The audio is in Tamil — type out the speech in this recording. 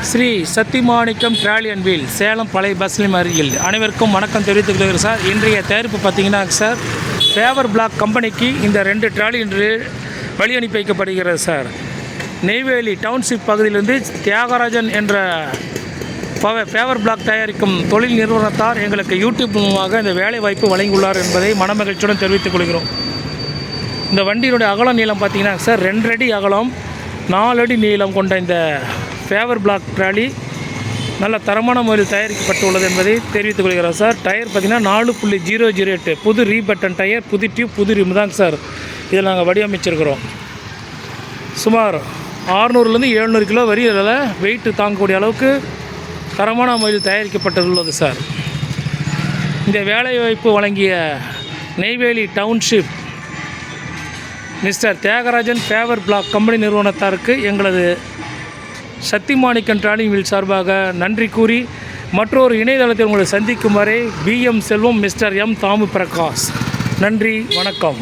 Shri Sathimanickam trolley and wheel Salem பழைய பஸ் அருகில். அனைவருக்கும் வணக்கம் தெரிவித்துக் கொள்கிறேன் சார். இன்றைய தயாரிப்பு பார்த்தீங்கன்னா சார் ஃபேவர் பிளாக் கம்பெனிக்கு இந்த ரெண்டு ட்ராலி இன்று வழி அனுப்பி வைக்கப்படுகிறது சார். நெய்வேலி டவுன்ஷிப் பகுதியிலிருந்து தியாகராஜன் என்ற பவ- ஃபேவர் பிளாக் தயாரிக்கும் தொழில் நிறுவனத்தார் எங்களுக்கு யூடியூப் மூலமாக இந்த வேலை வாய்ப்பு வழங்கியுள்ளார் என்பதை மனமகிழ்ச்சியுடன் தெரிவித்துக் கொள்கிறோம். இந்த வண்டியினுடைய அகலம் நீளம் பார்த்தீங்கன்னா சார் ரெண்டு அடி அகலம் நாலு அடி நீளம் கொண்ட இந்த ஃபேவர் பிளாக் ட்ராலி நல்ல தரமான முறையில் தயாரிக்கப்பட்டுள்ளது என்பதை தெரிவித்துக் கொள்கிறோம் சார் டயர் பார்த்திங்கன்னா நாலு புள்ளி ஜீரோ ஜீரோ எட்டு புது ரீபட்டன் டயர் புது டியூப் புது ரிம் தாங்க சார் இதில் நாங்கள் வடிவமைச்சிருக்கிறோம். சுமார் ஆறுநூறுலேருந்து எழுநூறு கிலோ வரி இதில் வெயிட்டு தாங்கக்கூடிய அளவுக்கு தரமான முறையில் தயாரிக்கப்பட்டுள்ளது சார் இந்த வேலைவாய்ப்பு வழங்கிய Neyveli township mister Thiyagarajan paver block company நிறுவனத்தாருக்கு எங்களது சக்திமாணிக்கன் ட்ராலிங் வீல் சார்பாக நன்றி கூறி மற்றொரு இணையதளத்தில் உங்களை சந்திக்கும் வரை PM Selvam mister M Thamu Prakash. நன்றி வணக்கம்.